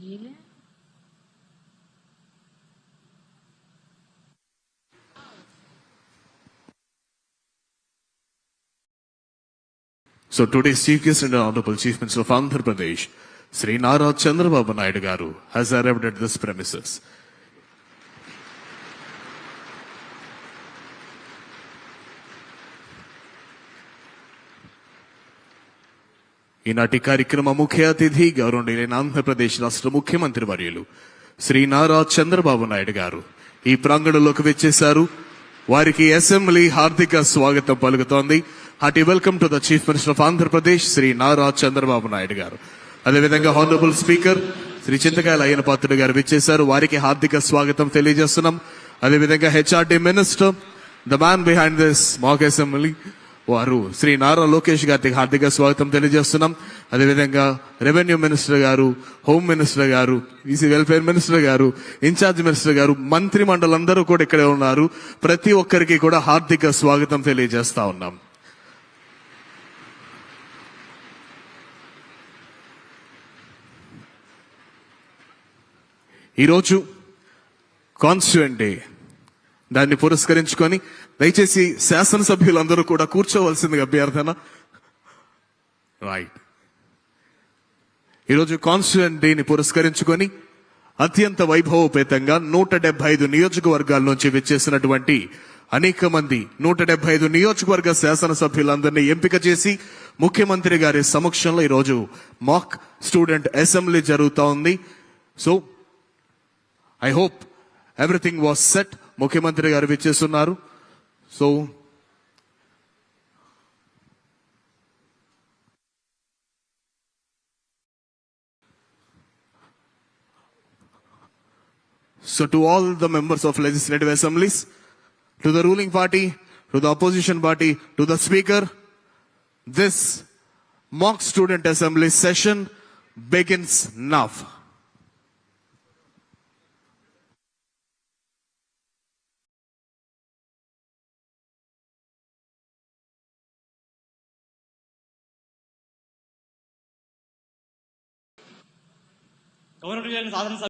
ये So today's Chief Guest and Honorable Chief Minister of Andhra Pradesh, Sri Nara Chandrababu Naidu Garu, has arrived at this premises. ఈనాటి కార్యక్రమ ముఖ్య అతిథి గౌరవనీయులైన ఆంధ్రప్రదేశ్ రాష్ట్ర ముఖ్యమంత్రి వర్యులు శ్రీ నారా చంద్రబాబు నాయుడు గారు. ఈ ప్రాంగణంలోకి వచ్చేశారు. వారికి అసెంబ్లీ హార్దిక స్వాగతం పలుకుతోంది. Hearty welcome to the chief minister of Andhra Pradesh Shri Nara Chandrababu Naidu గారు. అదేవిధంగా హానరబుల్ స్పీకర్ శ్రీ చింతకాయల అయ్యన పాత్రుడు గారు విచ్చేశారు. వారికి హార్దిక స్వాగతం తెలియజేస్తున్నాం. అదేవిధంగా HRD minister the man behind this mock assembly వారు శ్రీ నారా లోకేష్ గారికి హార్దిక స్వాగతం తెలియజేస్తున్నాం. అదేవిధంగా revenue minister garu home minister garu EC welfare minister garu in charge minister garu మంత్రి మండలందరూ కూడా ఇక్కడే ఉన్నారు. ప్రతి ఒక్కరికి కూడా హార్దిక స్వాగతం తెలియజేస్తా ఉన్నాం. ఈరోజు కాన్స్టిట్యూంట్ డే. దాన్ని పురస్కరించుకొని దయచేసి శాసనసభ్యులందరూ కూడా కూర్చోవలసిందిగా అభ్యర్థన. రైట్ ఈరోజు కాన్స్టిట్యూంట్ డేని పురస్కరించుకొని అత్యంత వైభవోపేతంగా నూట డెబ్బై ఐదు నియోజకవర్గాల నుంచి విచ్చేసినటువంటి అనేక మంది నూట డెబ్బై ఐదు నియోజకవర్గ శాసనసభ్యులందరినీ ఎంపిక చేసి ముఖ్యమంత్రి గారి సమక్షంలో ఈరోజు మాక్ స్టూడెంట్ అసెంబ్లీ జరుగుతూ ఉంది so I hope everything was set ముఖ్యమంత్రి గారు విచ్చేస్తున్నారు so So to all the members of legislative assemblies, to the ruling party, to the opposition party, to the speaker, this mock student assembly session begins now. Government Sadhana